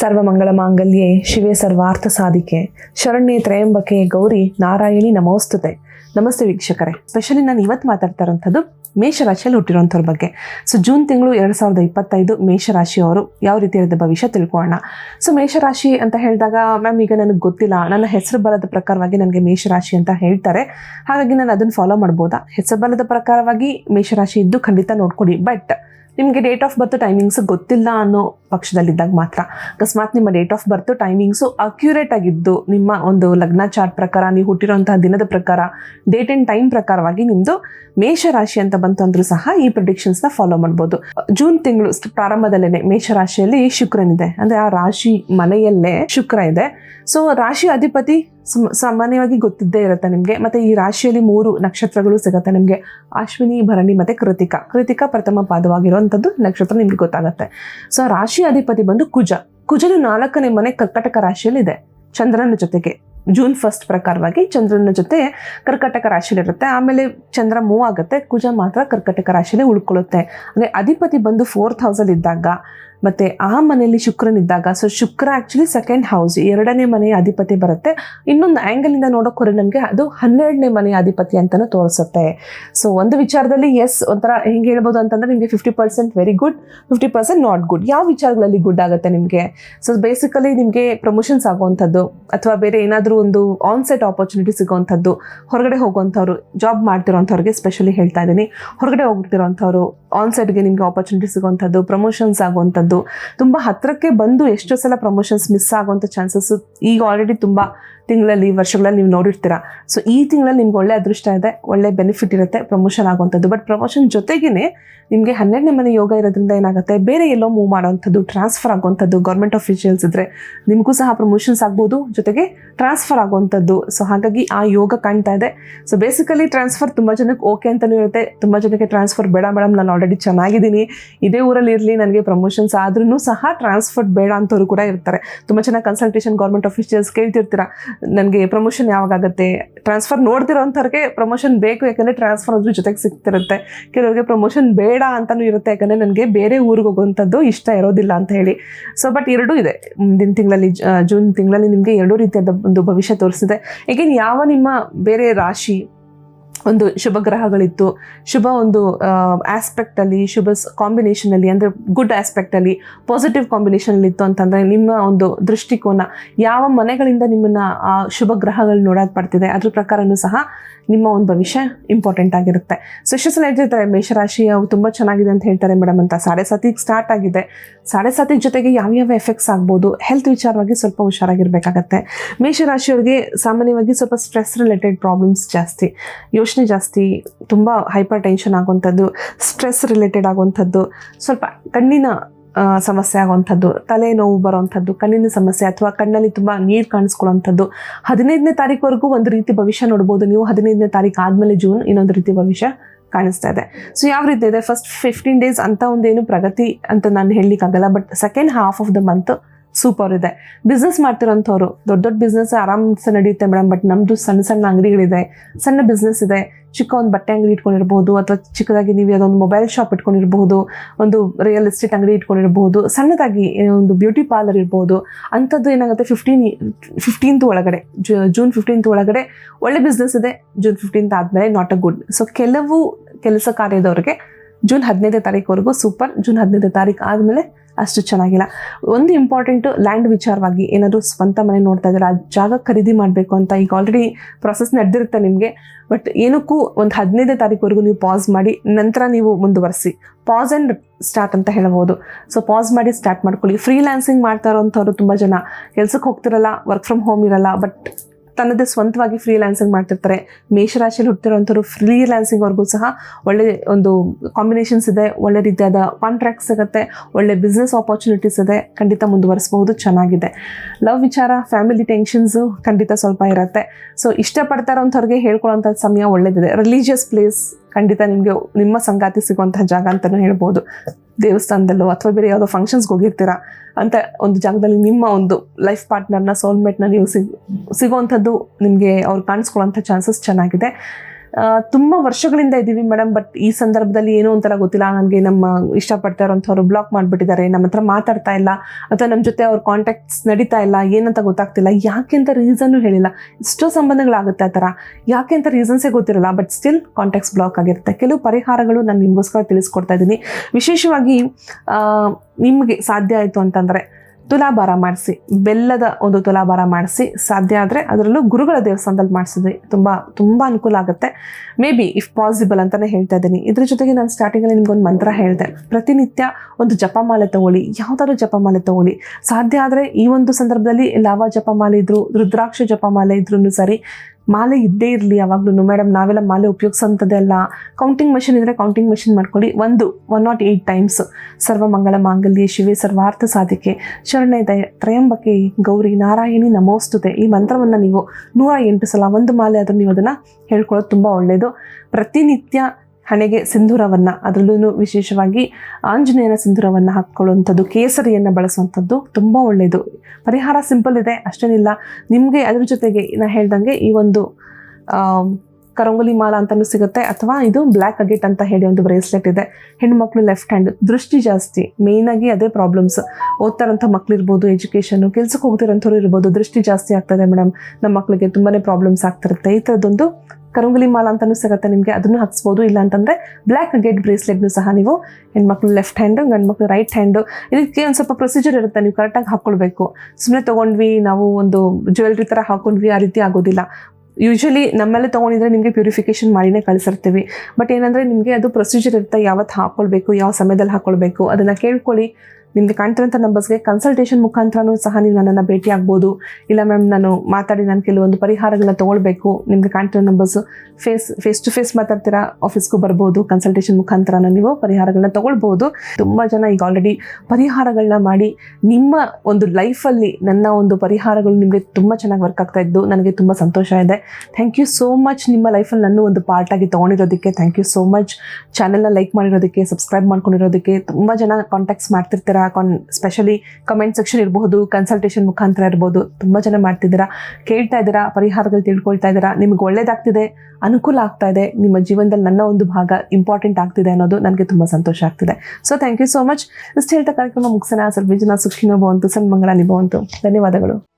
ಸರ್ವಮಂಗಳ ಮಾಂಗಲ್ಯೆ, ಶಿವೇ ಸರ್ವಾರ್ಥ ಸಾಧಿಕೆ. ಶರಣ್ಯ ತ್ರಯಂಬಕೆ ಗೌರಿ ನಾರಾಯಣಿ ನಮೋಸ್ತುತೆ. ನಮಸ್ತೆ ವೀಕ್ಷಕರೇ. ಸ್ಪೆಷಲಿ ನಾನು ಇವತ್ತು ಮಾತಾಡ್ತಾ ಇರೋಂಥದ್ದು ಮೇಷರಾಶಿಯಲ್ಲಿ ಹುಟ್ಟಿರೋಂಥವ್ರ ಬಗ್ಗೆ. ಸೊ ಜೂನ್ ತಿಂಗಳು ಎರಡು ಸಾವಿರದ ಇಪ್ಪತ್ತೈದು ಮೇಷರಾಶಿಯವರು ಯಾವ ರೀತಿಯಾದ ಭವಿಷ್ಯ ತಿಳ್ಕೊಳ್ಳೋಣ. ಸೊ ಮೇಷರಾಶಿ ಅಂತ ಹೇಳಿದಾಗ ಮ್ಯಾಮ್ ಈಗ ನನಗೆ ಗೊತ್ತಿಲ್ಲ. ನನ್ನ ಹೆಸರು ಬಲದ ಪ್ರಕಾರವಾಗಿ ನನಗೆ ಮೇಷರಾಶಿ ಅಂತ ಹೇಳ್ತಾರೆ. ಹಾಗಾಗಿ ನಾನು ಅದನ್ನು ಫಾಲೋ ಮಾಡ್ಬೋದಾ? ಹೆಸರು ಬಲದ ಪ್ರಕಾರವಾಗಿ ಮೇಷರಾಶಿ ಇದ್ದು ಖಂಡಿತ ನೋಡ್ಕೊಡಿ ಬಟ್ ನಿಮಗೆ ಡೇಟ್ ಆಫ್ ಬರ್ತ್ ಟೈಮಿಂಗ್ಸ್ ಗೊತ್ತಿಲ್ಲ ಅನ್ನೋ ಪಕ್ಷದಲ್ಲಿದ್ದಾಗ ಮಾತ್ರ. ಅಕಸ್ಮಾತ್ ನಿಮ್ಮ date of birth timings accurate ಆಗಿದ್ದು, ನಿಮ್ಮ ಒಂದು ಲಗ್ನ ಚಾರ್ಟ್ ಪ್ರಕಾರ, ನೀವು ಹುಟ್ಟಿರೋಂತಹ ದಿನದ ಪ್ರಕಾರ ಡೇಟ್ ಆ್ಯಂಡ್ ಟೈಮ್ ಪ್ರಕಾರವಾಗಿ ನಿಮ್ಮದು ಮೇಷರಾಶಿ ಅಂತ ಬಂತು ಅಂದರೂ ಸಹ ಈ ಪ್ರಿಡಿಕ್ಷನ್ಸ್ನ ಫಾಲೋ ಮಾಡ್ಬೋದು. ಜೂನ್ ತಿಂಗಳು ಪ್ರಾರಂಭದಲ್ಲೇ ಮೇಷರಾಶಿಯಲ್ಲಿ ಶುಕ್ರನಿದೆ. ಅಂದರೆ ಆ ರಾಶಿ ಮನೆಯಲ್ಲೇ ಶುಕ್ರ ಇದೆ. ಸೊ ರಾಶಿ ಅಧಿಪತಿ ಸಮ- ಸಾಮಾನ್ಯವಾಗಿ ಗೊತ್ತಿದ್ದೇ ಇರುತ್ತೆ ನಿಮಗೆ. ಮತ್ತು ಈ ರಾಶಿಯಲ್ಲಿ ಮೂರು ನಕ್ಷತ್ರಗಳು ಸಿಗುತ್ತೆ ನಿಮಗೆ. ಅಶ್ವಿನಿ, ಭರಣಿ ಮತ್ತು ಕೃತಿಕ. ಕೃತಿಕ ಪ್ರಥಮ ಪಾದವಾಗಿರುವಂಥದ್ದು ನಕ್ಷತ್ರ ನಿಮಗೆ ಗೊತ್ತಾಗುತ್ತೆ. ಸೊ ರಾಶಿ ಅಧಿಪತಿ ಬಂದು ಕುಜ. ಕುಜನು ನಾಲ್ಕನೇ ಮನೆ ಕರ್ಕಟಕ ರಾಶಿಯಲ್ಲಿದೆ. ಚಂದ್ರನ ಜೊತೆಗೆ. ಜೂನ್ ಫಸ್ಟ್ ಪ್ರಕಾರವಾಗಿ ಚಂದ್ರನ ಜೊತೆ ಕರ್ಕಟಕ ರಾಶಿಯಲ್ಲಿರುತ್ತೆ ಆಮೇಲೆ ಚಂದ್ರ ಮೂವ್ ಆಗುತ್ತೆ. ಕುಜ ಮಾತ್ರ ಕರ್ಕಟಕ ರಾಶಿಯಲ್ಲಿ ಉಳ್ಕೊಳ್ಳುತ್ತೆ. ಅಂದರೆ ಅಧಿಪತಿ ಬಂದು ಫೋರ್ತ್ ಹೌಸಲ್ಲಿ ಇದ್ದಾಗ, ಮತ್ತು ಆ ಮನೆಯಲ್ಲಿ ಶುಕ್ರನಿದ್ದಾಗ so Shukra actually second house ಎರಡನೇ ಮನೆಯ ಅಧಿಪತಿ ಬರುತ್ತೆ. ಇನ್ನೊಂದು ಆ್ಯಂಗಲಿಂದ ನೋಡೋಕ್ಕೋರೆ ನಮಗೆ ಅದು ಹನ್ನೆರಡನೇ ಮನೆಯ ಅಧಿಪತಿ ಅಂತಲೂ ತೋರಿಸುತ್ತೆ. ಸೊ ಒಂದು ವಿಚಾರದಲ್ಲಿ ಎಸ್ ಒಂಥರ ಹೆಂಗೆ ಹೇಳ್ಬೋದು ಅಂತಂದರೆ ನಿಮಗೆ fifty percent very good fifty percent not good ಯಾವ ವಿಚಾರಗಳಲ್ಲಿ ಗುಡ್ ಆಗುತ್ತೆ ನಿಮಗೆ? ಸೊ ಬೇಸಿಕಲಿ ನಿಮಗೆ ಪ್ರಮೋಷನ್ಸ್ ಆಗುವಂಥದ್ದು, ಅಥವಾ ಬೇರೆ ಏನಾದರೂ ಒಂದು ಆನ್ಸೆಟ್ ಆಪರ್ಚುನಿಟಿ ಸಿಗೋವಂಥದ್ದು, ಹೊರಗಡೆ ಹೋಗುವಂಥವ್ರು ಜಾಬ್ ಮಾಡ್ತಿರೋಂಥವ್ರಿಗೆ ಸ್ಪೆಷಲಿ ಹೇಳ್ತಾ ಇದ್ದೀನಿ. ಹೊರಗಡೆ ಹೋಗ್ತಿರೋಂಥವ್ರು ಆನ್ಸೆಟ್ಗೆ ನಿಮಗೆ ಆಪರ್ಚುನಿಟಿ ಸಿಗುವಂಥದ್ದು ಪ್ರಮೋಷನ್ಸ್ ಆಗುವಂಥದ್ದು, ತುಂಬ ಹತ್ತಿರಕ್ಕೆ ಬಂದು ಎಷ್ಟೋ ಸಲ ಪ್ರಮೋಷನ್ಸ್ ಮಿಸ್ ಆಗುವಂಥ ಚಾನ್ಸಸ್ ಈಗ ಆಲ್ರೆಡಿ ತುಂಬ ತಿಂಗಳಲ್ಲಿ ವರ್ಷಗಳಲ್ಲಿ ನೀವು ನೋಡಿರ್ತೀರ. ಸೊ ಈ ತಿಂಗಳಲ್ಲಿ ನಿಮ್ಗೆ ಒಳ್ಳೆ ಅದೃಷ್ಟ ಇದೆ, ಒಳ್ಳೆ ಬೆನಿಫಿಟ್ ಇರುತ್ತೆ ಪ್ರಮೋಷನ್ ಆಗುವಂಥದ್ದು. ಬಟ್ ಪ್ರಮೋಷನ್ ಜೊತೆಗೇ ನಿಮಗೆ ಹನ್ನೆರಡನೇ ಮನೆ ಯೋಗ ಇರೋದ್ರಿಂದ ಏನಾಗುತ್ತೆ, ಬೇರೆ ಎಲ್ಲೋ ಮೂವ್ ಮಾಡೋವಂಥದ್ದು ಟ್ರಾನ್ಸ್ಫರ್ ಆಗುವಂಥದ್ದು ಗೌರ್ಮೆಂಟ್ ಆಫೀಷಿಯಲ್ಸ್ ಇದ್ದರೆ ನಿಮಗೂ ಸಹ ಪ್ರಮೋಷನ್ಸ್ ಆಗ್ಬೋದು, ಜೊತೆಗೆ ಟ್ರಾನ್ಸ್ಫರ್ ಆಗುವಂಥದ್ದು ಸೊ ಹಾಗಾಗಿ ಆ ಯೋಗ ಕಾಣ್ತಾ ಇದೆ. ಸೊ ಬೇಸಿಕಲಿ ಟ್ರಾನ್ಸ್ಫರ್ ತುಂಬ ಜನಕ್ಕೆ ಓಕೆ ಅಂತಲೂ ಇರುತ್ತೆ. ತುಂಬ ಜನಕ್ಕೆ ಟ್ರಾನ್ಸ್ಫರ್ ಬೇಡ ಮೇಡಮ್ ನಾನು ಆಲ್ರೆಡಿ ಚೆನ್ನಾಗಿದ್ದೀನಿ. ಇದೇ ಊರಲ್ಲಿ ಇರಲಿ, ನನಗೆ ಪ್ರಮೋಷನ್ಸ್ ಆದ್ರೂ ಸಹ ಟ್ರಾನ್ಸ್ಫರ್ ಬೇಡ ಅಂತವ್ರು ಕೂಡ ಇರ್ತಾರೆ. ತುಂಬ ಚೆನ್ನಾಗಿ ಕನ್ಸಲ್ಟೇಷನ್ ಗೌರ್ಮೆಂಟ್ ಆಫೀಷಿಯಲ್ಸ್ ಕೇಳ್ತಿರ್ತೀರ, ನನಗೆ ಪ್ರಮೋಷನ್ ಯಾವಾಗ ಆಗುತ್ತೆ? ಟ್ರಾನ್ಸ್ಫರ್ ನೋಡ್ತಿರೋಂಥವ್ರಿಗೆ ಪ್ರಮೋಷನ್ ಬೇಕು, ಯಾಕಂದರೆ ಟ್ರಾನ್ಸ್ಫರ್ ಅದ್ರ ಜೊತೆಗೆ ಸಿಗ್ತಿರುತ್ತೆ. ಕೆಲವರಿಗೆ ಪ್ರಮೋಷನ್ ಬೇಡ ಅಂತಲೂ ಇರುತ್ತೆ, ಯಾಕಂದರೆ ನನಗೆ ಬೇರೆ ಊರಿಗೆ ಹೋಗುವಂಥದ್ದು ಇಷ್ಟ ಇರೋದಿಲ್ಲ ಅಂತ ಹೇಳಿ. ಸೊ ಬಟ್ ಎರಡೂ ಇದೆ. ಮುಂದಿನ ತಿಂಗಳಲ್ಲಿ ಜೂನ್ ತಿಂಗಳಲ್ಲಿ ನಿಮಗೆ ಎರಡೂ ರೀತಿಯಾದ ಒಂದು ಭವಿಷ್ಯ ತೋರಿಸಿದೆ ಏಕೆಂದ್ರೆ ಯಾವ ನಿಮ್ಮ ಬೇರೆ ರಾಶಿ ಒಂದು ಶುಭ ಗ್ರಹಗಳಿತ್ತು. ಶುಭ ಒಂದು ಆಸ್ಪೆಕ್ಟಲ್ಲಿ ಶುಭ ಕಾಂಬಿನೇಷನಲ್ಲಿ ಅಂದರೆ ಗುಡ್ ಆಸ್ಪೆಕ್ಟಲ್ಲಿ ಪಾಸಿಟಿವ್ ಕಾಂಬಿನೇಷನಲ್ಲಿ ಇತ್ತು ಅಂತಂದರೆ ನಿಮ್ಮ ಒಂದು ದೃಷ್ಟಿಕೋನ. ಯಾವ ಮನೆಗಳಿಂದ ನಿಮ್ಮನ್ನು, ಆ, ಶುಭ ಗ್ರಹಗಳು ನೋಡೋದು ಪಡ್ತಿದೆ ಅದ್ರ ಪ್ರಕಾರನೂ ಸಹ ನಿಮ್ಮ ಒಂದು ಭವಿಷ್ಯ ಇಂಪಾರ್ಟೆಂಟ್ ಆಗಿರುತ್ತೆ. ಸೊ ಸಲ ಹೇಳ್ತಿರ್ತಾರೆ ಮೇಷರಾಶಿ ಅವು ತುಂಬ ಚೆನ್ನಾಗಿದೆ ಅಂತ ಹೇಳ್ತಾರೆ ಮೇಡಮ್ ಅಂತ. ಸಾಡೆ ಸಾತಿಗೆ ಸ್ಟಾರ್ಟ್ ಆಗಿದೆ. ಸಾಡೆ ಸಾತಿಗೆ ಜೊತೆಗೆ ಯಾವ್ಯಾವ ಎಫೆಕ್ಟ್ಸ್ ಆಗ್ಬೋದು? ಹೆಲ್ತ್ ವಿಚಾರವಾಗಿ ಸ್ವಲ್ಪ ಹುಷಾರಾಗಿರ್ಬೇಕಾಗತ್ತೆ. ಮೇಷರಾಶಿಯವ್ರಿಗೆ ಸಾಮಾನ್ಯವಾಗಿ ಸ್ವಲ್ಪ ಸ್ಟ್ರೆಸ್ ರಿಲೇಟೆಡ್ ಪ್ರಾಬ್ಲಮ್ಸ್ ಜಾಸ್ತಿ. ಯೋಚನೆ ಜಾಸ್ತಿ, ತುಂಬ ಹೈಪರ್ ಟೆನ್ಷನ್ ಆಗುವಂಥದ್ದು ಸ್ಟ್ರೆಸ್ ರಿಲೇಟೆಡ್ ಆಗುವಂಥದ್ದು, ಸ್ವಲ್ಪ ಕಣ್ಣಿನ ಸಮಸ್ಯೆ ಆಗುವಂಥದ್ದು, ತಲೆನೋವು ಬರುವಂಥದ್ದು, ಕಣ್ಣಿನ ಸಮಸ್ಯೆ ಅಥವಾ ಕಣ್ಣಲ್ಲಿ ತುಂಬ ನೀರು ಕಾಣಿಸ್ಕೊಳ್ಳೋವಂಥದ್ದು. ಹದಿನೈದನೇ ತಾರೀಕುವರೆಗೂ ಒಂದು ರೀತಿ ಭವಿಷ್ಯ ನೋಡ್ಬೋದು. ನೀವು ಹದಿನೈದನೇ ತಾರೀಕು ಆದಮೇಲೆ ಜೂನ್ ಇನ್ನೊಂದು ರೀತಿ ಭವಿಷ್ಯ ಕಾಣಿಸ್ತಾ ಇದೆ. ಸೊ ಯಾವ ರೀತಿ ಇದೆ? ಫಸ್ಟ್ ಫಿಫ್ಟೀನ್ ಡೇಸ್ ಅಂತ ಒಂದೇನು ಪ್ರಗತಿ ಅಂತ ನಾನು ಹೇಳಲಿಕ್ಕಾಗಲ್ಲ but second half of the month super ಇದೆ. ಬಿಸ್ನೆಸ್ ಮಾಡ್ತಿರೋಂಥವ್ರು, ದೊಡ್ಡ ದೊಡ್ಡ ಬಿಸ್ನೆಸ್ ಆರಾಮ್ಸೆ ನಡೆಯುತ್ತೆ ಮೇಡಮ್ ಬಟ್ ನಮ್ಮದು ಸಣ್ಣ ಸಣ್ಣ ಅಂಗಡಿಗಳಿದೆ. ಸಣ್ಣ ಬಿಸ್ನೆಸ್ ಇದೆ. ಚಿಕ್ಕ ಒಂದು ಬಟ್ಟೆ ಅಂಗಡಿ ಇಟ್ಕೊಂಡಿರ್ಬೋದು, ಅಥವಾ ಚಿಕ್ಕದಾಗಿ ನೀವು ಅದೊಂದು ಮೊಬೈಲ್ ಶಾಪ್ ಇಟ್ಕೊಂಡಿರ್ಬೋದು, ಒಂದು ರಿಯಲ್ ಎಸ್ಟೇಟ್ ಅಂಗಡಿ ಇಟ್ಕೊಂಡಿರ್ಬೋದು, ಸಣ್ಣದಾಗಿ ಒಂದು ಬ್ಯೂಟಿ ಪಾರ್ಲರ್ ಇರ್ಬೋದು, ಅಂಥದ್ದು ಏನಾಗುತ್ತೆ? ಫಿಫ್ಟೀನ್ ಫಿಫ್ಟೀನ್ತ್ ಒಳಗಡೆ ಜೂನ್ ಫಿಫ್ಟೀನ್ತ್ ಒಳಗಡೆ ಒಳ್ಳೆ ಬಿಸ್ನೆಸ್ ಇದೆ. ಜೂನ್ ಫಿಫ್ಟೀನ್ತ್ ಆದಮೇಲೆ ನಾಟ್ ಅ ಗುಡ್ ಸೊ ಕೆಲವು ಕೆಲಸ ಕಾರ್ಯದವ್ರಿಗೆ ಜೂನ್ ಹದಿನೈದನೇ ತಾರೀಕುವರೆಗೂ ಸೂಪರ್. ಜೂನ್ ಹದಿನೈದನೇ ತಾರೀಕು ಆದಮೇಲೆ ಅಷ್ಟು ಚೆನ್ನಾಗಿಲ್ಲ. ಒಂದು ಇಂಪಾರ್ಟೆಂಟು ಲ್ಯಾಂಡ್ ವಿಚಾರವಾಗಿ ಏನಾದರೂ ಸ್ವಂತ ಮನೆ ನೋಡ್ತಾ ಇದ್ದಾರೆ ಆ ಜಾಗ ಖರೀದಿ ಮಾಡಬೇಕು ಅಂತ ಈಗ ಆಲ್ರೆಡಿ ಪ್ರೊಸೆಸ್ ನಡೆದಿರುತ್ತೆ ನಿಮಗೆ. ಬಟ್ ಏನಕ್ಕೂ ಒಂದು ಹದಿನೈದನೇ ತಾರೀಕುವರೆಗೂ ನೀವು ಪಾಸ್ ಮಾಡಿ, ನಂತರ ನೀವು ಮುಂದುವರಿಸಿ. ಪಾಸ್ ಆ್ಯಂಡ್ ಸ್ಟಾರ್ಟ್ ಅಂತ ಹೇಳ್ಬೋದು ಸೊ ಪಾಸ್ ಮಾಡಿ ಸ್ಟಾರ್ಟ್ ಮಾಡ್ಕೊಳ್ಳಿ. ಫ್ರೀಲ್ಯಾನ್ಸಿಂಗ್ ಮಾಡ್ತಾ ಇರೋಂಥವ್ರು ತುಂಬ ಜನ. ಕೆಲಸಕ್ಕೆ ಹೋಗ್ತಿರಲ್ಲ ವರ್ಕ್ ಫ್ರಮ್ ಹೋಮ್ ಇರಲ್ಲ ಬಟ್ ತನ್ನದೇ ಸ್ವಂತವಾಗಿ ಫ್ರೀಲ್ಯಾನ್ಸಿಂಗ್ ಮಾಡ್ತಿರ್ತಾರೆ. ಮೇಷರಾಶಿಯಲ್ಲಿ ಹುಟ್ಟಿರೋಂಥವ್ರು ಫ್ರೀಲ್ಯಾನ್ಸಿಂಗ್ವರೆಗೂ ಸಹ ಒಳ್ಳೆ ಒಂದು ಕಾಂಬಿನೇಷನ್ಸ್ ಇದೆ. ಒಳ್ಳೆ ರೀತಿಯಾದ ಕಾಂಟ್ರಾಕ್ಟ್ ಸಿಗುತ್ತೆ. ಒಳ್ಳೆ ಬಿಸ್ನೆಸ್ ಆಪರ್ಚುನಿಟೀಸ್ ಇದೆ. ಖಂಡಿತ ಮುಂದುವರಿಸಬಹುದು. ಚೆನ್ನಾಗಿದೆ. ಲವ್ ವಿಚಾರ ಫ್ಯಾಮಿಲಿ ಟೆನ್ಷನ್ಸು ಖಂಡಿತ ಸ್ವಲ್ಪ ಇರುತ್ತೆ. ಸೊ ಇಷ್ಟಪಡ್ತಾ ಇರೋಂಥವ್ರಿಗೆ ಹೇಳ್ಕೊಳ್ಳೋಂಥ ಸಮಯ ಒಳ್ಳೇದಿದೆ. ರಿಲಿಜಿಯಸ್ ಪ್ಲೇಸ್ ಖಂಡಿತ ನಿಮಗೆ ನಿಮ್ಮ ಸಂಗಾತಿ ಸಿಗುವಂತಹ ಜಾಗ ಅಂತಲೂ ಹೇಳ್ಬೋದು. ದೇವಸ್ಥಾನದಲ್ಲೋ ಅಥವಾ ಬೇರೆ ಯಾವುದೋ ಫಂಕ್ಷನ್ಸ್ಗೆ ಹೋಗಿರ್ತೀರಾ ಅಂತ ಒಂದು ಜಾಗದಲ್ಲಿ ನಿಮ್ಮ ಒಂದು ಲೈಫ್ ಪಾರ್ಟ್ನರ್ನ ಸೋಲ್ಮೇಟ್ನ ನೀವು ಸಿಗ್, ಸಿಗೋವಂಥದ್ದು ನಿಮಗೆ ಅವ್ರು ಕಾಣಿಸ್ಕೊಳ್ಳೋಂಥ ಚಾನ್ಸಸ್ ಚೆನ್ನಾಗಿದೆ. ತುಂಬ ವರ್ಷಗಳಿಂದ ಇದ್ದೀವಿ ಮೇಡಮ್ ಬಟ್ ಈ ಸಂದರ್ಭದಲ್ಲಿ ಏನೋ ಒಂಥರ ಗೊತ್ತಿಲ್ಲ. ನನಗೆ ನಮ್ಮ ಇಷ್ಟಪಡ್ತಾ ಇರೋಂಥವ್ರು ಬ್ಲಾಕ್ ಮಾಡಿಬಿಟ್ಟಿದ್ದಾರೆ. ನಮ್ಮ ಹತ್ರ ಮಾತಾಡ್ತಾ ಇಲ್ಲ ಅಥವಾ ನಮ್ಮ ಜೊತೆ ಅವ್ರ ಕಾಂಟ್ಯಾಕ್ಟ್ಸ್ ನಡೀತಾ ಇಲ್ಲ. ಏನಂತ ಗೊತ್ತಾಗ್ತಿಲ್ಲ. ಯಾಕೆ ಅಂತ ರೀಸನ್ನು ಹೇಳಿಲ್ಲ. ಎಷ್ಟೋ ಸಂಬಂಧಗಳಾಗುತ್ತೆ ಆ ಥರ. ಯಾಕೆ ಅಂತ ರೀಸನ್ಸೇ ಗೊತ್ತಿರಲ್ಲ ಬಟ್ ಸ್ಟಿಲ್ ಕಾಂಟ್ಯಾಕ್ಟ್ಸ್ ಬ್ಲಾಕ್ ಆಗಿರುತ್ತೆ. ಕೆಲವು ಪರಿಹಾರಗಳು ನಾನು ನಿಮಗೋಸ್ಕರ ತಿಳಿಸ್ಕೊಡ್ತಾ ಇದ್ದೀನಿ. ವಿಶೇಷವಾಗಿ ನಿಮಗೆ ಸಾಧ್ಯ ಆಯಿತು ಅಂತಂದರೆ ತುಲಾಭಾರ ಮಾಡಿಸಿ, ಬೆಲ್ಲದ ಒಂದು ತುಲಾಭಾರ ಮಾಡಿಸಿ, ಸಾಧ್ಯ ಆದರೆ ಅದರಲ್ಲೂ ಗುರುಗಳ ದೇವಸ್ಥಾನದಲ್ಲಿ ಮಾಡಿಸಿದ್ವಿ ತುಂಬ ತುಂಬ ಅನುಕೂಲ ಆಗುತ್ತೆ. ಮೇ ಬಿ ಇಫ್ ಪಾಸಿಬಲ್ ಅಂತಲೇ ಹೇಳ್ತಾ ಇದ್ದೀನಿ. ಇದ್ರ ಜೊತೆಗೆ ನಾನು ಸ್ಟಾರ್ಟಿಂಗಲ್ಲಿ ನಿಮ್ಗೊಂದು ಮಂತ್ರ ಹೇಳಿದೆ. ಪ್ರತಿನಿತ್ಯ ಒಂದು ಜಪಮಾಲೆ ತಗೊಳ್ಳಿ, ಯಾವುದಾದ್ರು ಜಪಮಾಲೆ ತಗೊಳ್ಳಿ. ಸಾಧ್ಯ ಆದರೆ ಈ ಒಂದು ಸಂದರ್ಭದಲ್ಲಿ ಲಾವ ಜಪಮಾಲೆ ಇದ್ರು, ರುದ್ರಾಕ್ಷ ಜಪಮಾಲೆ ಇದ್ರೂ ಸರಿ ಮಾಲೆ ಇದ್ದೇ ಇರಲಿ ಯಾವಾಗ್ಲೂ ಮೇಡಮ್ ನಾವೆಲ್ಲ ಮಾಲೆ ಉಪಯೋಗಿಸೋಂಥದ್ದೆಲ್ಲ ಕೌಂಟಿಂಗ್ ಮಷಿನ್ ಇದ್ರೆ ಕೌಂಟಿಂಗ್ ಮಷಿನ್ ಮಾಡ್ಕೊಳ್ಳಿ. ಒಂದು ಒನ್ ನಾಟ್ ಏಯ್ಟ್ ಟೈಮ್ಸ್ ಸರ್ವಮಂಗಳ ಮಾಂಗಲ್ಯ ಶಿವೆ ಸರ್ವಾರ್ಥ ಸಾಧಿಕೆ. ಶರಣೆ ದಯ, ತ್ರಯಂಬಕೆ ಗೌರಿ ನಾರಾಯಣಿ ನಮೋಸ್ತುತೆ. ಈ ಮಂತ್ರವನ್ನು ನೀವು ನೂರ ಎಂಟು ಸಲ ಒಂದು ಮಾಲೆ ಆದರೂ ನೀವು ಅದನ್ನು ಹೇಳ್ಕೊಳ್ಳೋದು ತುಂಬ ಒಳ್ಳೆಯದು ಪ್ರತಿನಿತ್ಯ ಹಣೆಗೆ ಸಿಂಧೂರವನ್ನು ಅದರಲ್ಲೂ ವಿಶೇಷವಾಗಿ ಆಂಜನೇಯನ ಸಿಂಧೂರವನ್ನು ಹಾಕ್ಕೊಳ್ಳುವಂಥದ್ದು, ಕೇಸರಿಯನ್ನು ಬಳಸುವಂಥದ್ದು ತುಂಬ ಒಳ್ಳೆಯದು. ಪರಿಹಾರ ಸಿಂಪಲ್ ಇದೆ, ಅಷ್ಟೇನಿಲ್ಲ. ನಿಮಗೆ ಅದ್ರ ಜೊತೆಗೆ ನಾನು ಹೇಳ್ದಂಗೆ ಈ ಒಂದು ಕರಂಗುಲಿ ಮಾಲ ಅಂತಲೂ ಸಿಗುತ್ತೆ. ಅಥವಾ ಇದು ಬ್ಲ್ಯಾಕ್ ಅಗೇಟ್ ಅಂತ ಹೇಳಿ ಒಂದು ಬ್ರೇಸ್ಲೆಟ್ ಇದೆ. ಹೆಣ್ಮಕ್ಳು ಲೆಫ್ಟ್ ಹ್ಯಾಂಡ್ ದೃಷ್ಟಿ ಜಾಸ್ತಿ. ಮೇಯ್ನಾಗಿ ಅದೇ ಪ್ರಾಬ್ಲಮ್ಸ್ ಓದ್ತಾರಂಥ ಮಕ್ಳು ಇರ್ಬೋದು ಎಜುಕೇಷನು ಕೆಲ್ಸಕ್ಕೆ ಹೋಗ್ತಿರೋಂಥವ್ರು ಇರ್ಬೋದು, ದೃಷ್ಟಿ ಜಾಸ್ತಿ ಆಗ್ತದೆ ಮೇಡಮ್ ನಮ್ಮ ಮಕ್ಕಳಿಗೆ ತುಂಬಾ ಪ್ರಾಬ್ಲಮ್ಸ್ ಆಗ್ತಿರುತ್ತೆ. ಈ ಥರದ್ದೊಂದು ಕರಂಗುಲಿ ಮಾಲ ಅಂತಲೂ ಸಿಗುತ್ತೆ ನಿಮಗೆ. ಅದನ್ನು ಹಾಕ್ಸ್ಬೋದು. ಇಲ್ಲ ಅಂತಂದರೆ ಬ್ಲ್ಯಾಕ್ ಅಗೇಟ್ ಬ್ರೇಸ್ಲೆಟ್ನು ಸಹ ನೀವು ಹೆಣ್ಮಕ್ಳು ಲೆಫ್ಟ್ ಹ್ಯಾಂಡು ಗಂಡ್ಮಕ್ಳು ರೈಟ್ ಹ್ಯಾಂಡು ಇದಕ್ಕೆ ಒಂದು ಸ್ವಲ್ಪ ಪ್ರೊಸೀಜರ್ ಇರುತ್ತೆ. ನೀವು ಕರೆಕ್ಟಾಗಿ ಹಾಕ್ಕೊಳ್ಬೇಕು. ಸುಮ್ಮನೆ ತೊಗೊಂಡ್ವಿ, ನಾವು ಒಂದು ಜ್ಯುವೆಲ್ರಿ ಥರ ಹಾಕೊಂಡ್ವಿ, ಆ ರೀತಿ ಆಗೋದಿಲ್ಲ. ಯೂಶ್ವಲಿ ನಮ್ಮಲ್ಲೇ ತೊಗೊಂಡಿದ್ರೆ ನಿಮಗೆ ಪ್ಯೂರಿಫಿಕೇಷನ್ ಮಾಡಿನೇ ಕಳಿಸಿರ್ತೀವಿ. ಬಟ್ ಏನಂದರೆ ನಿಮಗೆ ಅದು ಪ್ರೊಸೀಜರ್ ಇರುತ್ತೆ, ಯಾವತ್ತು ಹಾಕ್ಕೊಳ್ಬೇಕು ಯಾವ ಸಮಯದಲ್ಲಿ ಹಾಕ್ಕೊಳ್ಬೇಕು ಅದನ್ನು ಕೇಳ್ಕೊಳ್ಳಿ. ನಿಮಗೆ ಕಾಣ್ತಿರೋಂಥ ನಂಬರ್ಸ್ಗೆ ಕನ್ಸಲ್ಟೇಷನ್ ಮುಖಾಂತರನೂ ಸಹ ನೀವು ನನ್ನನ್ನು ಭೇಟಿ ಆಗ್ಬೋದು. ಇಲ್ಲ ಮ್ಯಾಮ್ ನಾನು ಮಾತಾಡಿ ನಾನು ಕೆಲವೊಂದು ಪರಿಹಾರಗಳನ್ನ ತೊಗೊಳ್ಬೇಕು. ನಿಮಗೆ ಕಾಣ್ತಿರೋ numbers face face to face ಮಾತಾಡ್ತೀರಾ ಆಫೀಸ್ಗೂ ಬರ್ಬೋದು. ಕನ್ಸಲ್ಟೇಷನ್ ಮುಖಾಂತರನ ನೀವು ಪರಿಹಾರಗಳನ್ನ ತೊಗೊಳ್ಬೋದು. ತುಂಬ ಜನ ಈಗ ಆಲ್ರೆಡಿ ಪರಿಹಾರಗಳನ್ನ ಮಾಡಿ ನಿಮ್ಮ ಒಂದು ಲೈಫಲ್ಲಿ ನನ್ನ ಒಂದು ಪರಿಹಾರಗಳು ನಿಮಗೆ ತುಂಬ ಚೆನ್ನಾಗಿ ವರ್ಕ್ ಆಗ್ತಾ ಇದ್ದು ನನಗೆ ತುಂಬ ಸಂತೋಷ ಇದೆ. ಥ್ಯಾಂಕ್ ಯು ಸೋ ಮಚ್ ನಿಮ್ಮ ಲೈಫಲ್ಲಿ ನನ್ನ ಒಂದು ಪಾರ್ಟಾಗಿ ತೊಗೊಂಡಿರೋದಕ್ಕೆ. ಥ್ಯಾಂಕ್ ಯು ಸೋ ಮಚ್ ಚಾನೆಲ್ನ ಲೈಕ್ ಮಾಡಿರೋದಕ್ಕೆ ಸಬ್ಸ್ಕ್ರೈಬ್ ಮಾಡ್ಕೊಂಡಿರೋದಕ್ಕೆ ತುಂಬ ಜನ ಕಾಂಟ್ಯಾಕ್ಟ್ಸ್ ಮಾಡ್ತಿರ್ತೀರಾ. ಕಾನ್ ಸ್ಪೆಷಲಿ ಕಮೆಂಟ್ ಸೆಕ್ಷನ್ ಇರಬಹುದು ಕನ್ಸಲ್ಟೇಷನ್ ಮುಖಾಂತರ ಇರ್ಬೋದು. ತುಂಬ ಜನ ಮಾಡ್ತಿದ್ದೀರಾ, ಕೇಳ್ತಾ ಇದ್ದೀರಾ, ಪರಿಹಾರಗಳು ತಿಳ್ಕೊಳ್ತಾ ಇದ್ದೀರಾ, ನಿಮ್ಗೆ ಒಳ್ಳೇದಾಗ್ತಿದೆ, ಅನುಕೂಲ ಆಗ್ತಾ ಇದೆ, ನಿಮ್ಮ ಜೀವನದಲ್ಲಿ ನನ್ನ ಒಂದು ಭಾಗ ಇಂಪಾರ್ಟೆಂಟ್ ಆಗ್ತಿದೆ ಅನ್ನೋದು ನನಗೆ ತುಂಬ ಸಂತೋಷ ಆಗ್ತಿದೆ. So thank you so much ಇಷ್ಟು ಹೇಳ್ತಾ ಕಾರ್ಯಕ್ರಮ ಮುಗಿಸೋಣ. ಸರ್ವೇ ಜನ ಸುಖಿನೋ ಭವಂತು, ಸನ್ಮಂಗಳ ನಿಭವಂತು. ಧನ್ಯವಾದಗಳು.